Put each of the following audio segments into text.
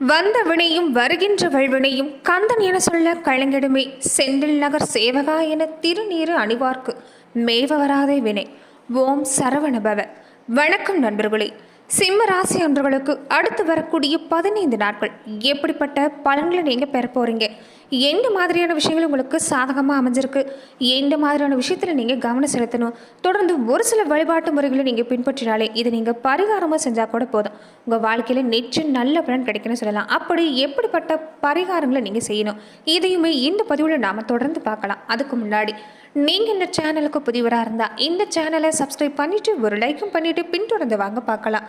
வந்த வினையும் வருகின்ற வல்வினையும் கந்தன் என சொல்ல கலைஞடுமே செந்தில் நகர் சேவகா என திருநீறு அணிவார்க்கு மேவ வராதே வினை. ஓம் சரவணபவ. வணக்கம் நண்பர்களே. சிம்ம ராசி அன்றவர்களுக்கு அடுத்து வரக்கூடிய பதினைந்து நாட்கள் எப்படிப்பட்ட பலன்களை நீங்கள் பெற போகிறீங்க எந்த மாதிரியான விஷயங்கள் உங்களுக்கு சாதகமாக அமைஞ்சிருக்கு. எந்த மாதிரியான விஷயத்தில் நீங்கள் கவனம் செலுத்தணும். தொடர்ந்து ஒரு சில வழிபாட்டு முறைகளை நீங்கள் பின்பற்றினாலே இதை நீங்கள் பரிகாரமாக செஞ்சால் கூட போதும். உங்கள் வாழ்க்கையில் நெற்று நல்ல பலன் கிடைக்கணும்னு சொல்லலாம். அப்படி எப்படிப்பட்ட பரிகாரங்களை நீங்கள் செய்யணும்? இதையுமே இந்த பதிவில் நாம் தொடர்ந்து பார்க்கலாம். அதுக்கு முன்னாடி நீங்கள் இந்த சேனலுக்கு புதிவராக இருந்தால் இந்த சேனலை சப்ஸ்கிரைப் பண்ணிவிட்டு ஒரு லைக்கும் பண்ணிவிட்டு பின்தொடர்ந்து வாங்க பார்க்கலாம்.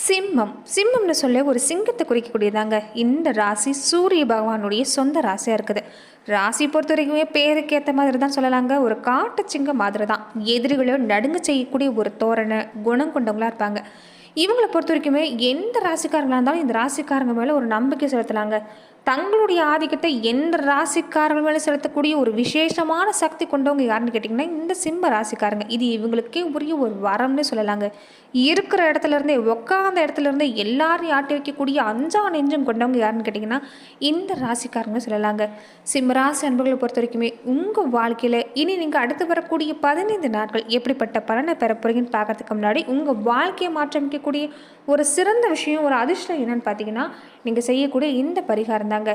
சிம்மம். சிம்மம்னு சொல்ல ஒரு சிங்கத்தை குறிக்கக்கூடியதாங்க. இந்த ராசி சூரிய பகவானுடைய சொந்த ராசியாக இருக்குது. ராசி பொறுத்த வரைக்குமே பேருக்கு ஏற்ற மாதிரி தான் சொல்லலாங்க. ஒரு காட்டு மாதிரி தான் எதிரிகளோ நடுங்க செய்யக்கூடிய ஒரு தோரணை குணம் கொண்டவங்களாக இருப்பாங்க. இவங்களை பொறுத்த வரைக்குமே எந்த ராசிக்காரங்களாக இருந்தாலும் இந்த ராசிக்காரங்க மேலே ஒரு நம்பிக்கை செலுத்தலாங்க. தங்களுடைய ஆதிக்கத்தை எந்த ராசிக்காரர்கள் மேலே செலுத்தக்கூடிய ஒரு விசேஷமான சக்தி கொண்டவங்க யாருன்னு கேட்டிங்கன்னா இந்த சிம்ம ராசிக்காரங்க. இது இவங்களுக்கே உரிய ஒரு வரம்னு சொல்லலாங்க. இருக்கிற இடத்துல இருந்தே உட்காந்த இடத்துல இருந்தே எல்லாரையும் ஆட்டி வைக்கக்கூடிய அஞ்சா நெஞ்சம் கொண்டவங்க யாருன்னு கேட்டிங்கன்னா இந்த ராசிக்காரங்க சொல்லலாங்க. சிம்ம ராசி அன்பர்களை பொறுத்த வரைக்குமே உங்கள் வாழ்க்கையில் இனி நீங்கள் அடுத்து வரக்கூடிய பதினைந்து நாட்கள் எப்படிப்பட்ட பலனை பெற போகிறீங்கன்னு பார்க்கறதுக்கு முன்னாடி உங்கள் வாழ்க்கையை மாற்றமைக்கக்கூடிய ஒரு சிறந்த விஷயம் ஒரு அதிர்ஷ்டம் என்னன்னு பார்த்தீங்கன்னா நீங்கள் செய்யக்கூடிய இந்த பரிகாரம் தாங்க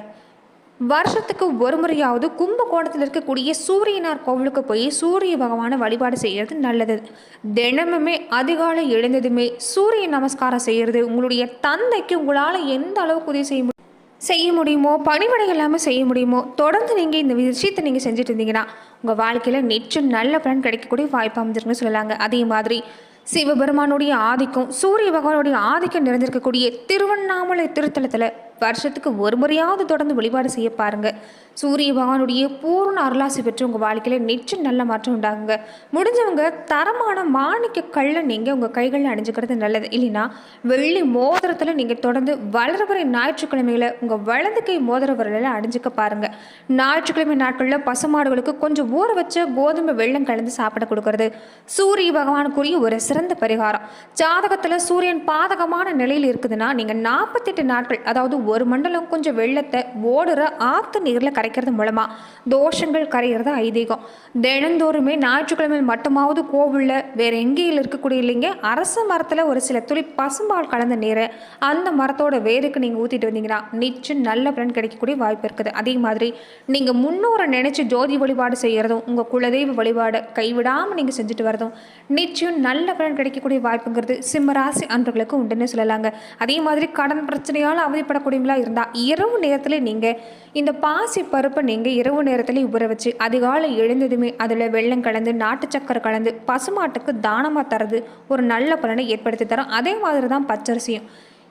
வருஷத்துக்கு ஒரு முறையாவது கும்பகோணத்தில் இருக்கக்கூடிய சூரியனார் கோவிலுக்கு போய் சூரிய பகவானை வழிபாடு செய்கிறது நல்லது. தினமுமே அதிகாலை எழுந்ததுமே சூரிய நமஸ்காரம் செய்கிறது உங்களுடைய தந்தைக்கு உங்களால் எந்த அளவுக்கு உதவி செய்ய முடியும் செய்ய முடியுமோ பணிவிடை எல்லாமே செய்ய முடியுமோ தொடர்ந்து நீங்கள் இந்த விஷயத்தை நீங்கள் செஞ்சுட்டு இருந்தீங்கன்னா உங்கள் வாழ்க்கையில் நிச்சயம் நல்ல பலன் கிடைக்கக்கூடிய வாய்ப்பு அமைஞ்சிருக்குன்னு சொல்லலாங்க. அதே மாதிரி சிவபெருமானுடைய ஆதிக்கம் சூரிய பகவானுடைய ஆதிக்கம் நிறைந்திருக்கக்கூடிய திருவண்ணாமலை திருத்தலத்தில் வருஷத்துக்கு ஒரு முறையாவது தொடர்ந்து வழிபாடு செய்ய பாருங்க. சூரிய பகவானுடைய பூர்ண அருளாசி பெற்று உங்கள் வாழ்க்கையில் நிச்சயம் நல்ல மாற்றம் உண்டாகுங்க. முடிஞ்சவங்க தரமான மாணிக்க கல்லை நீங்கள் உங்கள் கைகளில் அணிஞ்சுக்கிறது நல்லது. இல்லைன்னா வெள்ளி மோதிரத்தில் நீங்கள் தொடர்ந்து வளர்வரை ஞாயிற்றுக்கிழமையில் உங்கள் வலது கை மோதிர விரலில் அணிஞ்சுக்க பாருங்க. ஞாயிற்றுக்கிழமை நாட்களில் பசுமாடுகளுக்கு கொஞ்சம் ஊற வச்ச கோதுமை வெள்ளம் கலந்து சாப்பிட கொடுக்கறது சூரிய பகவானுக்குரிய ஒரு சிறந்த பரிகாரம். ஜாதகத்தில் சூரியன் பாதகமான நிலையில் இருக்குதுன்னா நீங்கள் நாற்பத்தெட்டு நாட்கள் அதாவது ஒரு மண்டலம் கொஞ்சம் வெள்ளத்தை ஓடுற ஆற்று நீரில் கரைக்கிறது மூலமாக தோஷங்கள் கரைகிறது ஐதீகம். தினந்தோறுமே ஞாயிற்றுக்கிழமை மட்டுமாவது கோவிலில் வேறு எங்கேயும் இருக்கக்கூடிய இல்லைங்க. அரச மரத்தில் ஒரு சில துளி பசும்பால் கலந்த நீரை அந்த மரத்தோட வேருக்கு நீங்கள் ஊற்றிட்டு வந்தீங்கன்னா நிச்சயம் நல்ல பலன் கிடைக்கக்கூடிய வாய்ப்பு இருக்குது. அதே மாதிரி நீங்கள் முன்னோரை நினச்சி ஜோதி வழிபாடு செய்கிறதும் உங்கள் குலதெய்வ வழிபாடை கைவிடாமல் நீங்கள் செஞ்சுட்டு வரதும் நிச்சயம் நல்ல பலன் கிடைக்கக்கூடிய வாய்ப்புங்கிறது சிம்மராசி அன்பர்களுக்கு உண்டுன்னு சொல்லலாங்க. அதே மாதிரி கடன் பிரச்சனையால் அவதிப்படக்கூடிய அவதிப்படக்கூடியவங்களா இருந்தால் இரவு நேரத்தில் நீங்கள் இந்த பாசி பருப்பை நீங்கள் இரவு நேரத்தில் ஊற வச்சு அதிகாலை எழுந்ததுமே அதில் வெள்ளம் கலந்து நாட்டு சக்கரை கலந்து பசுமாட்டுக்கு தானமாக தரது ஒரு நல்ல பலனை ஏற்படுத்தி தரும். அதே மாதிரி தான் பச்சரிசியும்.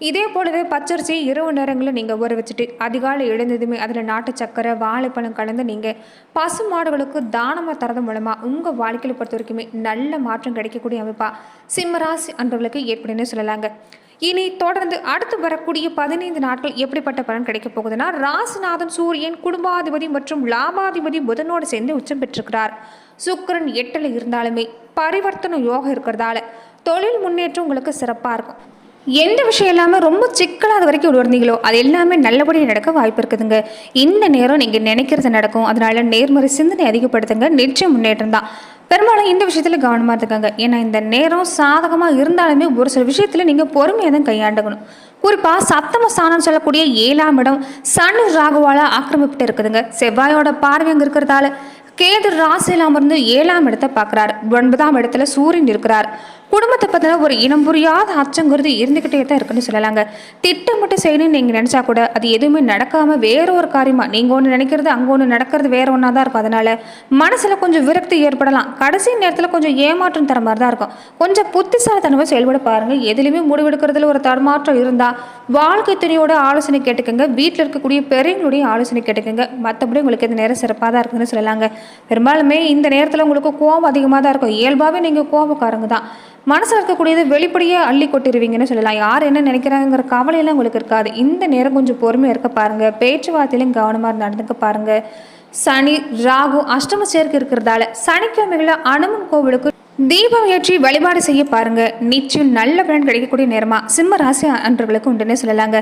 இதே போலவே பச்சரிசியை இரவு நேரங்களில் நீங்கள் ஊற வச்சுட்டு அதிகாலை எழுந்ததுமே அதில் நாட்டு சக்கரை வாழைப்பழம் கலந்து நீங்கள் பசு மாடுகளுக்கு தானமாக தரது மூலமாக உங்கள் வாழ்க்கையில் பொறுத்த வரைக்குமே நல்ல மாற்றம் கிடைக்கக்கூடிய அமைப்பாக சிம்மராசி அன்பர்களுக்கு ஏற்படுன்னு சொல்லலாங்க. இனி தொடர்ந்து அடுத்து வரக்கூடிய பதினைந்து நாட்கள் எப்படிப்பட்ட பலன் கிடைக்க போகுதுன்னா ராசிநாதன் சூரியன் குடும்பாதிபதி மற்றும் லாபாதிபதி புதனோடு சேர்ந்து உச்சம் பெற்றிருக்கிறார். சுக்கிரன் எட்டில் இருந்தாலுமே பரிவர்த்தனை யோகம் இருக்கிறதால தொழில் முன்னேற்றம் உங்களுக்கு சிறப்பாக இருக்கும். எந்த விஷயம் இல்லாமல் ரொம்ப சிக்கலாத வரைக்கும் உணர்ந்தீங்களோ அது எல்லாமே நல்லபடியாக நடக்க வாய்ப்பு இருக்குதுங்க. இந்த நேரம் நீங்கள் நினைக்கிறது நடக்கும். அதனால நேர்மறை சிந்தனை அதிகப்படுத்துங்க. நிச்சயம் முன்னேற்றம் தான். பெரும்பாலும் இந்த விஷயத்தில் கவனமாக இருக்காங்க ஏன்னா இந்த நேரம் சாதகமாக இருந்தாலுமே ஒரு சில விஷயத்தில் நீங்கள் பொறுமையாக தான் கையாண்டுக்கணும் குறிப்பாக சப்தம ஸ்தானம் சொல்லக்கூடிய ஏழாம் இடம் சனு ராகுவால ஆக்கிரமிப்பிட்டு இருக்குதுங்க. செவ்வாயோட பார்வை அங்கே இருக்கிறதால கேது ராசியில் அமர்ந்து ஏழாம் இடத்தை பார்க்குறாரு. ஒன்பதாம் இடத்துல சூரியன் இருக்கிறார். குடும்பத்தை பற்றின ஒரு இனம் புரியாத அச்சங்கிறது இருந்துக்கிட்டே தான் இருக்குன்னு சொல்லலாங்க. திட்டமிட்டு செய்யணும்னு நீங்கள் நினச்சா கூட அது எதுவுமே நடக்காமல் வேற ஒரு காரியமாக நீங்கள் ஒன்று நினைக்கிறது அங்கே ஒன்று நடக்கிறது வேற ஒன்றா தான் இருக்கும். அதனால் மனசில் கொஞ்சம் விரக்தி ஏற்படலாம். கடைசி நேரத்தில் கொஞ்சம் ஏமாற்றம் தர மாதிரி தான் இருக்கும். கொஞ்சம் புத்திசாலித்தனமாக செயல்பட பாருங்கள் எதுலேயுமே முடிவெடுக்கிறதுல ஒரு தடுமாற்றம் இருந்தால் வாழ்க்கை துணையோட ஆலோசனை கேட்டுக்கோங்க. வீட்டில் இருக்கக்கூடிய பெரியவங்களுடைய ஆலோசனை கேட்டுக்கோங்க. மற்றபடி உங்களுக்கு இந்த நேரம் சிறப்பாக தான் இருக்குன்னு சொல்லலாங்க. பெரும்பாலுமே இந்த நேரத்தில் உங்களுக்கு கோபம் அதிகமாக தான் இருக்கும். இயல்பாகவே நீங்கள் கோபக்காரங்க தான். மனசில் இருக்கக்கூடியது வெளிப்படையே அள்ளி கொட்டிருவீங்கன்னு சொல்லலாம். யார் என்ன நினைக்கிறாங்கிற கவலையெல்லாம் உங்களுக்கு இருக்காது. இந்த நேரம் கொஞ்சம் பொறுமையாக இருக்க பாருங்கள் பேச்சுவார்த்தையிலும் கவனமாக நடந்துக்க பாருங்கள் சனி ராகு அஷ்டம சேர்க்கை இருக்கிறதால சனிக்கிழமைகளில் அனுமன் கோவிலுக்கு தீபம் ஏற்றி வழிபாடு செய்ய பாருங்க. நிச்சயம் நல்ல பலன் கிடைக்கக்கூடிய நேரமா? சிம்ம ராசி அன்றர்களுக்கு உண்டுன்னு சொல்லலாங்க.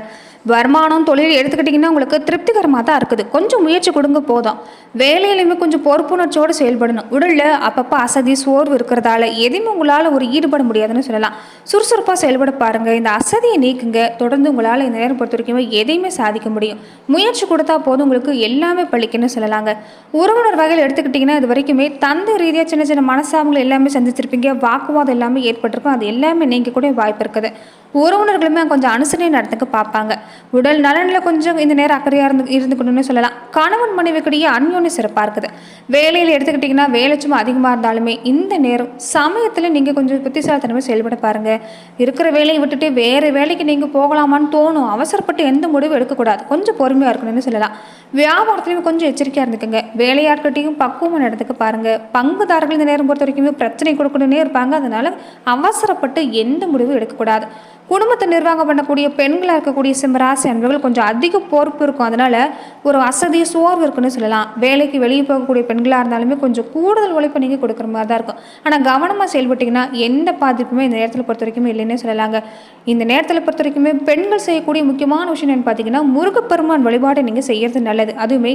வருமானம் தொழில் எடுத்துக்கிட்டிங்கன்னா உங்களுக்கு திருப்திகரமாக தான் இருக்குது. கொஞ்சம் முயற்சி கொடுங்க போதும். வேலையிலையுமே கொஞ்சம் பொறுப்புணர்ச்சியோடு செயல்படணும். உடலில் அப்பப்போ அசதி சோர்வு இருக்கிறதால எதையுமே உங்களால் ஒரு ஈடுபட முடியாதுன்னு சொல்லலாம். சுறுசுறுப்பாக செயல்பட பாருங்கள் இந்த அசதியை நீக்குங்க. தொடர்ந்து உங்களால் இந்த நேரம் பொறுத்த வரைக்கும் எதையுமே சாதிக்க முடியும். முயற்சி கொடுத்தா போதும் உங்களுக்கு எல்லாமே பழிக்குன்னு சொல்லலாங்க. உறவினர் வகையில் எடுத்துக்கிட்டிங்கன்னா இது வரைக்குமே தந்தை ரீதியாக சின்ன சின்ன மனசாபங்கள் எல்லாமே சந்திச்சிருப்பீங்க. வாக்குவாதம் எல்லாமே ஏற்பட்டிருக்கும். அது எல்லாமே நீங்கள் கூட வாய்ப்பு இருக்குது. உறவினர்களுமே கொஞ்சம் அனுசரணை நடத்துக்கு பார்ப்பாங்க. உடல் நலனில் கொஞ்சம் இந்த நேரம் அக்கறையாக இருந்து இருந்துக்கணும்னு சொல்லலாம். கணவன் மனைவிக்கிடையே அந்யோன்ய சிறப்பாக இருக்குது. வேலையில் எடுத்துக்கிட்டிங்கன்னா வேலை சும்மா அதிகமாக இருந்தாலுமே இந்த நேரம் சமயத்தில் நீங்கள் கொஞ்சம் புத்திசாலத்தனமே செயல்பட பாருங்கள் இருக்கிற வேலையை விட்டுட்டு வேறு வேலைக்கு நீங்கள் போகலாமான்னு தோணும். அவசரப்பட்டு எந்த முடிவும் எடுக்கக்கூடாது. கொஞ்சம் பொறுமையாக இருக்கணும்னு சொல்லலாம். வியாபாரத்துலையும் கொஞ்சம் எச்சரிக்கையாக இருந்துக்கோங்க. வேலையாட்கிட்டையும் பக்குவமாக நடந்துக்க பாருங்கள் பங்குதாரர்கள் இந்த நேரம் பொறுத்த வரைக்குமே பிரச்சனை கொடுக்கணுன்னே இருப்பாங்க. அதனால் அவசரப்பட்டு எந்த முடிவும் எடுக்கக்கூடாது. குடும்பத்தை நிர்வாகம் பண்ணக்கூடிய பெண்களாக இருக்கக்கூடிய சிம்மராசி அன்பர்கள் கொஞ்சம் அதிக பொறுப்பு இருக்கும். அதனால் ஒரு அசதி சோர்வு இருக்குன்னு சொல்லலாம். வேலைக்கு வெளியே போகக்கூடிய பெண்களாக இருந்தாலுமே கொஞ்சம் கூடுதல் உழைப்பு நீங்கள் கொடுக்குற மாதிரி தான் இருக்கும். ஆனால் கவனமாக செயல்பட்டிங்கன்னா எந்த பாதிப்புமே இந்த நேரத்தில் பொறுத்த வரைக்குமே இல்லைன்னே சொல்லலாங்க. இந்த நேரத்தில் பொறுத்த வரைக்குமே பெண்கள் செய்யக்கூடிய முக்கியமான விஷயம் என்னன்னு பார்த்தீங்கன்னா முருகப்பெருமான் வழிபாடு நீங்கள் செய்கிறது நல்லது. அதுவுமே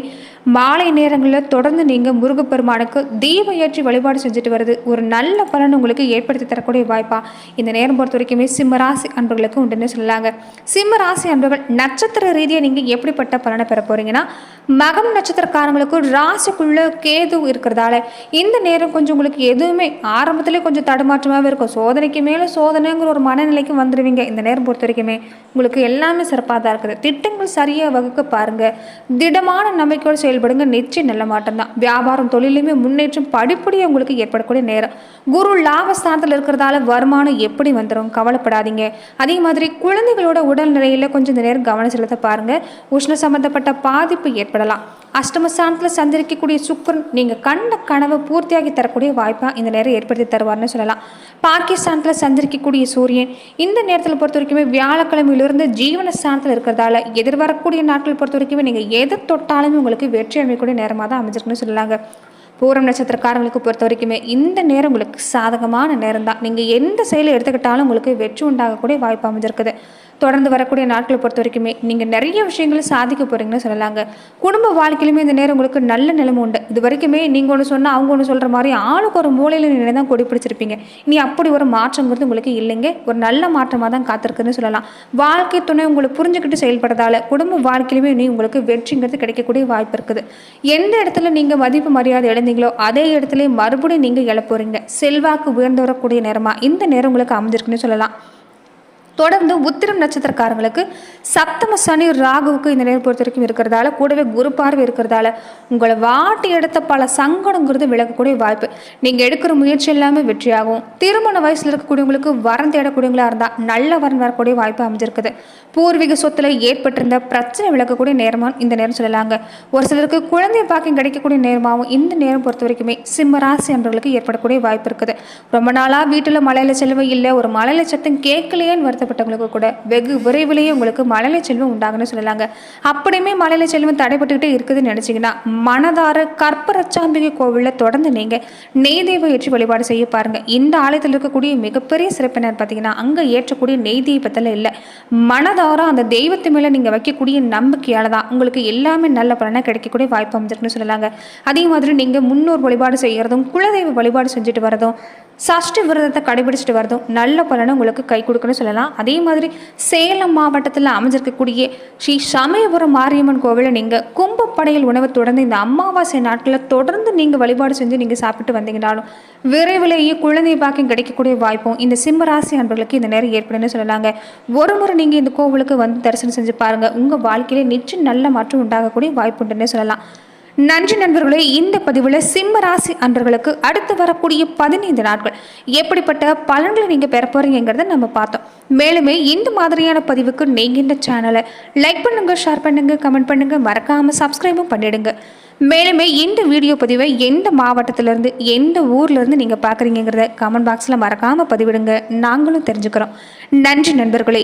மாலை நேரங்களில் தொடர்ந்து நீங்கள் முருகப்பெருமானுக்கு தீப ஏற்றி வழிபாடு செஞ்சுட்டு வருது ஒரு நல்ல பலன் உங்களுக்கு ஏற்படுத்தி தரக்கூடிய வாய்ப்பா. இந்த நேரம் பொறுத்த வரைக்குமே சிம்மராசி அன்பர்களுக்கு உண்டுன்னு சொல்லலாங்க சிம்ம ராசி அன்பர்கள் நட்சத்திர ரீதியாக நீங்கள் எப்படிப்பட்ட பலனை பெற போகிறீங்கன்னா மகம் நட்சத்திரக்காரங்களுக்கு ராசிக்குள்ள கேது இருக்கிறதால இந்த நேரம் கொஞ்சம் உங்களுக்கு எதுவுமே ஆரம்பத்திலே கொஞ்சம் தடுமாற்றமாகவே இருக்கும். சோதனைக்கு மேலே சோதனைங்கிற ஒரு மனநிலைக்கு வந்துடுவீங்க இந்த நேரம் பொறுத்த வரைக்குமே உங்களுக்கு எல்லாமே சிறப்பாக தான் இருக்குது. திட்டங்கள் சரியாக வகுக்க பாருங்கள் திடமான நம்பிக்கையோடு செயல்படுங்க. நிச்சயம் நல்ல மாட்டம்தான் வியாபாரம் தொழிலுமே முன்னேற்றம் படிப்படியாக உங்களுக்கு ஏற்படக்கூடிய நேரம். குரு லாபஸ்தானத்தில் இருக்கிறதால வருமானம் எப்படி வந்துடும் கவலைப்படாதீங்க. அதே மாதிரி குழந்தைகளோட உடல்நிலையில் கொஞ்சம் இந்த நேரம் கவனம் செலுத்த பாருங்கள் உஷ்ண சம்பந்தப்பட்ட பாதிப்பு ஏற்படலாம். அஷ்டமஸ்தானத்தில் சந்திரிக்கக்கூடிய சுக்கரன் நீங்கள் கண்ட கனவை பூர்த்தியாகி தரக்கூடிய வாய்ப்பாக இந்த நேரம் ஏற்படுத்தி தருவார்னு சொல்லலாம். பாகிஸ்தானத்தில் சந்திரிக்கக்கூடிய சூரியன் இந்த நேரத்தில் பொறுத்த வரைக்குமே வியாழக்கிழமையிலிருந்து ஜீவன ஸ்தானத்தில் இருக்கிறதால எதிர்வரக்கூடிய நாட்கள் பொறுத்த வரைக்குமே நீங்கள் எதை தொட்டாலுமே உங்களுக்கு வெற்றி அமைக்கக்கூடிய நேரமாக தான் அமைஞ்சிருக்குன்னு சொல்லலாங்க. பூரம் நட்சத்திரக்காரங்களுக்கு பொறுத்த வரைக்குமே இந்த நேரம் உங்களுக்கு சாதகமான நேரம் தான் நீங்கள் எந்த செயலை எடுத்துக்கிட்டாலும் உங்களுக்கு வெற்றி உண்டாகக்கூடிய வாய்ப்பு அமைஞ்சிருக்குது. தொடர்ந்து வரக்கூடிய நாட்களை பொறுத்த வரைக்குமே நீங்கள் நிறைய விஷயங்களை சாதிக்க போகிறீங்கன்னு சொல்லலாங்க. குடும்ப வாழ்க்கையிலுமே இந்த நேரம் உங்களுக்கு நல்ல நிலைமை உண்டு. இது வரைக்குமே நீங்கள் ஒன்று சொன்னால் அவங்க ஒன்று சொல்கிற மாதிரி ஆளுக்கு ஒரு மூலையில் நின்று தான் கொடி பிடிச்சிருப்பீங்க. நீ அப்படி ஒரு மாற்றங்கிறது உங்களுக்கு இல்லைங்க. ஒரு நல்ல மாற்றமாக தான் காத்திருக்குன்னு சொல்லலாம். வாழ்க்கை துணை உங்களை புரிஞ்சுக்கிட்டு செயல்படுறதால குடும்ப வாழ்க்கையிலுமே நீ உங்களுக்கு வெற்றிங்கிறது கிடைக்கக்கூடிய வாய்ப்பு இருக்குது. எந்த இடத்துல நீங்கள் மதிப்பு மரியாதை இழந்தீங்களோ அதே இடத்துல மறுபடியும் நீங்கள் இழப்போறீங்க செல்வாக்கு உயர்ந்து வரக்கூடிய நேரமாக இந்த நேரம் உங்களுக்கு அமைஞ்சிருக்குன்னு சொல்லலாம். தொடர்ந்து உத்திரம் நட்சத்திரக்காரங்களுக்கு சப்தம சனி ராகுவுக்கு இந்த நேரம் பொறுத்த வரைக்கும் இருக்கிறதால கூடவே குரு பார்வை இருக்கிறதால உங்களை வாட்டி எடுத்த பல சங்கடங்கிறது விலகக்கூடிய வாய்ப்பு. நீங்கள் எடுக்கிற முயற்சி எல்லாமே வெற்றியாகும். திருமண வயசில் இருக்கக்கூடியவங்களுக்கு வரம் தேடக்கூடியவங்களா இருந்தால் நல்ல வரன் வரக்கூடிய வாய்ப்பு அமைஞ்சிருக்குது. பூர்வீக சொத்துல ஏற்பட்டிருந்த பிரச்சனை விளக்கக்கூடிய நேரமாக இந்த நேரம் சொல்லலாங்க. ஒரு சிலருக்கு குழந்தை பாக்கியம் கிடைக்கக்கூடிய நேரமாகவும் இந்த நேரம் பொறுத்த வரைக்குமே சிம்மராசி என்பவர்களுக்கு அன்பர்களுக்கு ஏற்படக்கூடிய வாய்ப்பு இருக்குது. ரொம்ப நாளாக வீட்டில் மலையில செலவு இல்லை ஒரு மலையில சத்தம் கேட்கலையேன்னு வருத்த வருத்தப்பட்டவங்களுக்கு கூட வெகு விரைவிலேயே உங்களுக்கு மழலை செல்வம் உண்டாகுன்னு சொல்லலாங்க. அப்படியுமே மழலை செல்வம் தடைப்பட்டுக்கிட்டே இருக்குதுன்னு நினச்சிங்கன்னா மனதார கற்பரச்சாம்பிகை கோவிலில் தொடர்ந்து நீங்கள் நெய் தெய்வம் ஏற்றி வழிபாடு செய்ய பாருங்கள் இந்த ஆலயத்தில் இருக்கக்கூடிய மிகப்பெரிய சிறப்பு என்னன்னு பார்த்தீங்கன்னா அங்கே ஏற்றக்கூடிய நெய் தெய்வத்தில் இல்லை. மனதார அந்த தெய்வத்து மேலே நீங்கள் வைக்கக்கூடிய நம்பிக்கையால் தான் உங்களுக்கு எல்லாமே நல்ல பலனாக கிடைக்கக்கூடிய வாய்ப்பு அமைஞ்சிருக்குன்னு சொல்லலாங்க. அதே மாதிரி நீங்கள் முன்னோர் வழிபாடு செய்கிறதும் குலதெய்வ வழிபாடு செஞ்சுட்டு வரதும் சஷ்டி விரதத்தை கடைபிடிச்சிட்டு வரதும் நல்ல பலனை உங்களுக்கு கை கொடுக்குன்னு சொல்லலாம். அதே மாதிரி சேலம் மாவட்டத்தில் அமைஞ்சிருக்கக்கூடிய ஸ்ரீ சமயபுரம் மாரியம்மன் கோவிலில் நீங்கள் கும்பப்படையில் உணவை தொடர்ந்து இந்த அமாவாசை நாட்களில் தொடர்ந்து நீங்கள் வழிபாடு செஞ்சு நீங்கள் சாப்பிட்டு வந்தீங்கனாலும் விரைவிலேயே குழந்தை பாக்கியம் கிடைக்கக்கூடிய வாய்ப்பும் இந்த சிம்மராசி அன்பர்களுக்கு இந்த நேரம் ஏற்படுன்னு சொல்லலாங்க. ஒரு முறை நீங்கள் இந்த கோவிலுக்கு வந்து தரிசனம் செஞ்சு பாருங்கள் உங்கள் வாழ்க்கையிலே நிச்சயம் நல்ல மாற்றம் உண்டாகக்கூடிய வாய்ப்பு உண்டுன்னு சொல்லலாம். நன்றி நண்பர்களே இந்த பதிவில் சிம்ம ராசி அன்பர்களுக்கு அடுத்து வரக்கூடிய பதினைந்து நாட்கள் எப்படிப்பட்ட பலன்களை நீங்கள் பெற போகிறீங்கிறத நம்ம பார்த்தோம். மேலுமே இந்த மாதிரியான பதிவுக்கு நீங்கள் இந்த சேனலை லைக் பண்ணுங்கள் ஷேர் பண்ணுங்கள் கமெண்ட் பண்ணுங்கள் மறக்காமல் சப்ஸ்கிரைபும் பண்ணிடுங்க. மேலுமே இந்த வீடியோ பதிவை எந்த மாவட்டத்திலேருந்து எந்த ஊர்லேருந்து நீங்கள் பார்க்குறீங்கிறத கமெண்ட் பாக்ஸில் மறக்காமல் பதிவிடுங்க. நாங்களும் தெரிஞ்சுக்கிறோம். நன்றி நண்பர்களே.